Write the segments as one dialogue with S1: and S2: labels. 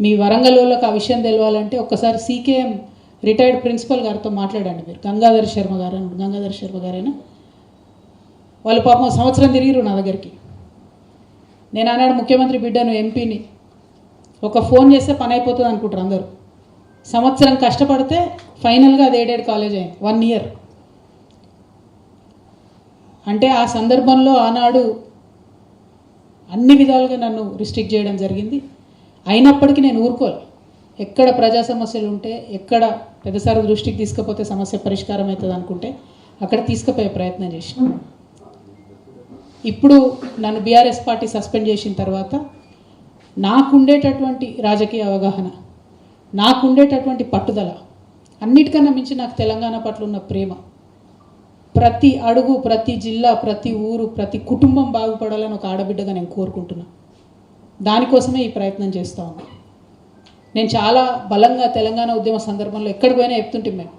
S1: మీ వరంగల్లోకి ఆ విషయం తెలియాలంటే ఒక్కసారి సీకేఎం రిటైర్డ్ ప్రిన్సిపల్ గారితో మాట్లాడండి మీరు. గంగాధర్ శర్మ గారు అని గంగాధర్ శర్మ గారేనా? వాళ్ళు పాపం సంవత్సరం తిరిగిరు నా దగ్గరికి. నేను ఆనాడు ముఖ్యమంత్రి బిడ్డను ఎంపీని. ఒక ఫోన్ చేస్తే పని అయిపోతుంది అనుకుంటారు అందరూ. సంవత్సరం కష్టపడితే ఫైనల్గా అది ఎయిడెడ్ కాలేజ్ అయింది వన్ ఇయర్. అంటే ఆ సందర్భంలో ఆనాడు అన్ని విధాలుగా నన్ను రిస్ట్రిక్ట్ చేయడం జరిగింది. అయినప్పటికీ నేను ఊరుకోలే ఎక్కడ ప్రజా సమస్యలు ఉంటే ఎక్కడ పెద్దసారి దృష్టికి తీసుకపోతే సమస్య పరిష్కారం అవుతుంది అనుకుంటే అక్కడ తీసుకుపోయే ప్రయత్నం చేసి ఇప్పుడు నన్ను బీఆర్ఎస్ పార్టీ సస్పెండ్ చేసిన తర్వాత నాకుండేటటువంటి రాజకీయ అవగాహన నాకుండేటటువంటి పట్టుదల అన్నిటికన్నా మించి నాకు తెలంగాణ పట్ల ఉన్న ప్రేమ ప్రతి అడుగు ప్రతి జిల్లా ప్రతి ఊరు ప్రతి కుటుంబం బాగుపడాలని ఒక ఆడబిడ్డగా నేను కోరుకుంటున్నా. దానికోసమే ఈ ప్రయత్నం చేస్తూ ఉన్నాం. నేను చాలా బలంగా తెలంగాణ ఉద్యమ సందర్భంలో ఎక్కడికి పోయినా చెప్తుంటే మేము.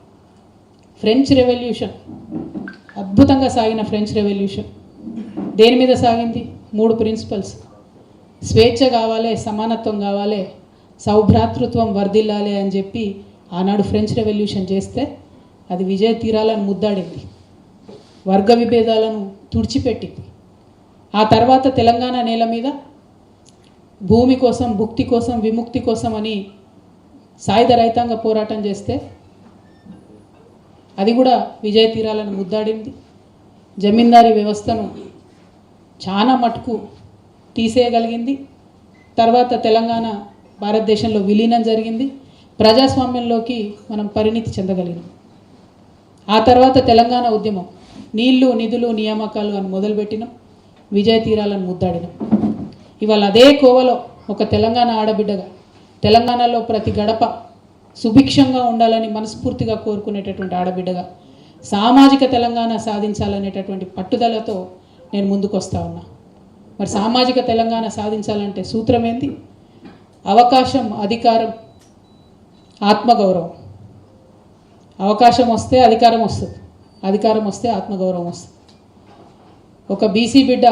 S1: ఫ్రెంచ్ రెవల్యూషన్ అద్భుతంగా సాగిన ఫ్రెంచ్ రెవల్యూషన్ దేని మీద సాగింది? మూడు ప్రిన్సిపల్స్ స్వేచ్ఛ కావాలి సమానత్వం కావాలి సౌభ్రాతృత్వం వర్ధిల్లాలి అని చెప్పి ఆనాడు ఫ్రెంచ్ రెవల్యూషన్ చేస్తే అది విజయ తీరాలను ముద్దాడింది. వర్గ విభేదాలను తుడిచిపెట్టింది. ఆ తర్వాత తెలంగాణ నేల మీద భూమి కోసం భుక్తి కోసం విముక్తి కోసం అని సాయుధ రైతాంగ పోరాటం చేస్తే అది కూడా విజయ తీరాలను ముద్దాడింది. జమీందారీ వ్యవస్థను చాలా మటుకు తీసేయగలిగింది. తర్వాత తెలంగాణ భారతదేశంలో విలీనం జరిగింది. ప్రజాస్వామ్యంలోకి మనం పరిణితి చెందగలిగాం ఆ తర్వాత తెలంగాణ ఉద్యమం నీళ్ళు నిధులు నియామకాలు అని మొదలుపెట్టినాం. విజయ తీరాలను ముద్దాడినాం. ఇవాళ అదే కోవలో ఒక తెలంగాణ ఆడబిడ్డగా తెలంగాణలో ప్రతి గడప సుభిక్షంగా ఉండాలని మనస్ఫూర్తిగా కోరుకునేటటువంటి ఆడబిడ్డగా సామాజిక తెలంగాణ సాధించాలనేటటువంటి పట్టుదలతో నేను ముందుకొస్తా ఉన్నా. మరి సామాజిక తెలంగాణ సాధించాలంటే సూత్రం ఏంది? అవకాశం అధికారం ఆత్మగౌరవం. అవకాశం వస్తే అధికారం వస్తుంది. అధికారం వస్తే ఆత్మగౌరవం వస్తుంది. ఒక బీసీ బిడ్డ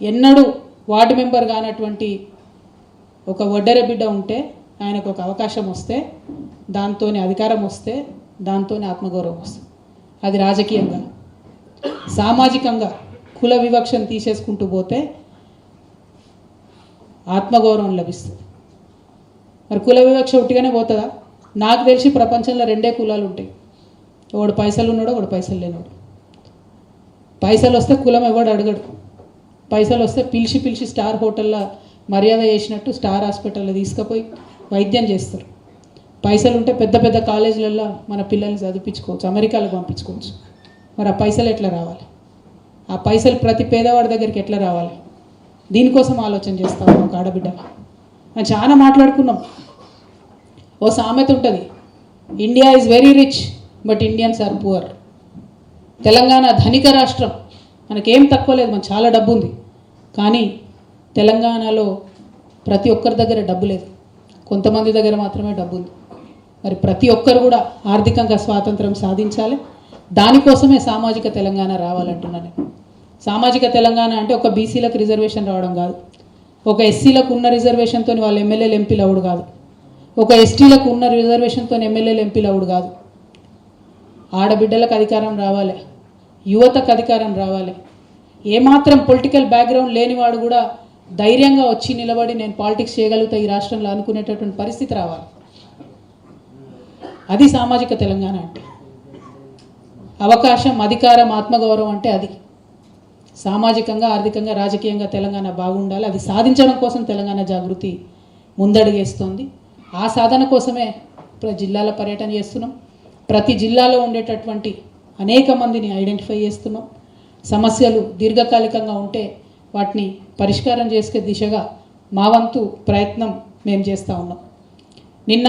S1: ఎన్నడూ వార్డు మెంబర్ కానటువంటి ఒక వడ్డెర బిడ్డ ఉంటే ఆయనకు ఒక అవకాశం వస్తే దాంతోనే అధికారం వస్తే దాంతోనే ఆత్మగౌరవం వస్తుంది. అది రాజకీయంగా సామాజికంగా కుల వివక్షను తీసేసుకుంటూ పోతే ఆత్మగౌరవం లభిస్తుంది. మరి కుల వివక్ష ఉట్టిగానే పోతుందా? నాకు తెలిసి ప్రపంచంలో రెండే కులాలు ఉంటాయి. ఒకడు పైసలు ఉన్నాడు ఒకడు పైసలు లేనివాడు పైసలు వస్తే కులం ఎవడు అడగడు. పైసలు వస్తే పిలిచి పిలిచి స్టార్ హోటల్లో మర్యాద చేసినట్టు స్టార్ హాస్పిటల్లో తీసుకుపోయి వైద్యం చేస్తారు. పైసలు ఉంటే పెద్ద పెద్ద కాలేజీలలో మన పిల్లల్ని చదివించుకోవచ్చు అమెరికాలో పంపించుకోవచ్చు. మరి ఆ పైసలు ఎట్లా రావాలి? ఆ పైసలు ప్రతి పేదవాడి దగ్గరికి ఎట్లా రావాలి? దీనికోసం ఆలోచన చేస్తాం ఒక ఆడబిడ్డ మనం చాలా మాట్లాడుకున్నాం. ఓ సామెత ఉంటుంది India is very rich but Indians are poor. Telangana ధనిక రాష్ట్రం. మనకేం తక్కువ లేదు మనకు చాలా డబ్బు ఉంది కానీ తెలంగాణలో ప్రతి ఒక్కరి దగ్గర డబ్బు లేదు. కొంతమంది దగ్గర మాత్రమే డబ్బు ఉంది మరి ప్రతి ఒక్కరు కూడా ఆర్థికంగా స్వాతంత్రం సాధించాలి. దానికోసమే సామాజిక తెలంగాణ రావాలంటున్నాను. సామాజిక తెలంగాణ అంటే ఒక బీసీలకు రిజర్వేషన్ రావడం కాదు. ఒక ఎస్సీలకు ఉన్న రిజర్వేషన్తో వాళ్ళు ఎమ్మెల్యేలు ఎంపీలు అవుడు కాదు. ఒక ఎస్టీలకు ఉన్న రిజర్వేషన్తో ఎమ్మెల్యేలు ఎంపీలు అవుడు కాదు. ఆడబిడ్డలకు అధికారం రావాలి. యువతకు అధికారం రావాలి. ఏమాత్రం పొలిటికల్ బ్యాక్గ్రౌండ్ లేనివాడు కూడా ధైర్యంగా వచ్చి నిలబడి నేను పాలిటిక్స్ చేయగలుగుతా ఈ రాష్ట్రంలో అనుకునేటటువంటి పరిస్థితి రావాలి. అది సామాజిక తెలంగాణ అంటే. అవకాశం అధికారం ఆత్మగౌరవం అంటే అది. సామాజికంగా ఆర్థికంగా రాజకీయంగా తెలంగాణ బాగుండాలి. అది సాధించడం కోసం తెలంగాణ జాగృతి ముందడుగేస్తోంది. ఆ సాధన కోసమే ఇప్పుడు జిల్లాల పర్యటన చేస్తున్నాం. ప్రతి జిల్లాలో ఉండేటటువంటి అనేక మందిని ఐడెంటిఫై చేస్తున్నాం. సమస్యలు దీర్ఘకాలికంగా ఉంటే వాటిని పరిష్కారం చేసే దిశగా మా వంతు ప్రయత్నం మేము చేస్తూ ఉన్నాం. నిన్న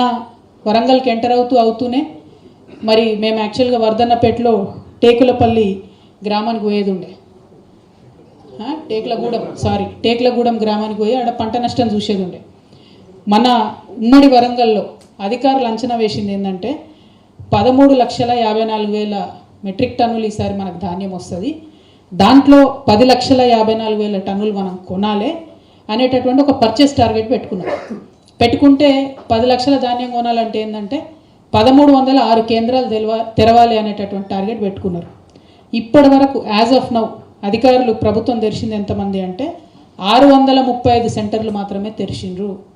S1: వరంగల్కి ఎంటర్ అవుతూ అవుతూనే మరి మేము యాక్చువల్గా వర్ధన్నపేటలో టేకులపల్లి గ్రామానికి పోయేది ఉండే టేకులగూడెం సారీ టేకులగూడెం గ్రామానికి పోయి ఆడ పంట నష్టం చూసేది ఉండే మన ఉమ్మడి వరంగల్లో అధికారులు అంచనా వేసింది ఏంటంటే పదమూడు లక్షల యాభై నాలుగు వేల మెట్రిక్ టన్నులు ఈసారి మనకు ధాన్యం వస్తుంది. దాంట్లో పది లక్షల యాభై నాలుగు వేల టన్నులు మనం కొనాలి అనేటటువంటి ఒక పర్చేస్ టార్గెట్ పెట్టుకున్నాం. పెట్టుకుంటే పది లక్షల ధాన్యం కొనాలంటే ఏంటంటే పదమూడు వందల ఆరు కేంద్రాలు తెలవ తెరవాలి అనేటటువంటి టార్గెట్ పెట్టుకున్నారు. ఇప్పటి వరకు యాజ్ ఆఫ్ నౌ అధికారులు ప్రభుత్వం తెరిచింది ఎంతమంది అంటే ఆరు వందల ముప్పై ఐదు సెంటర్లు మాత్రమే తెరిచిండ్రు.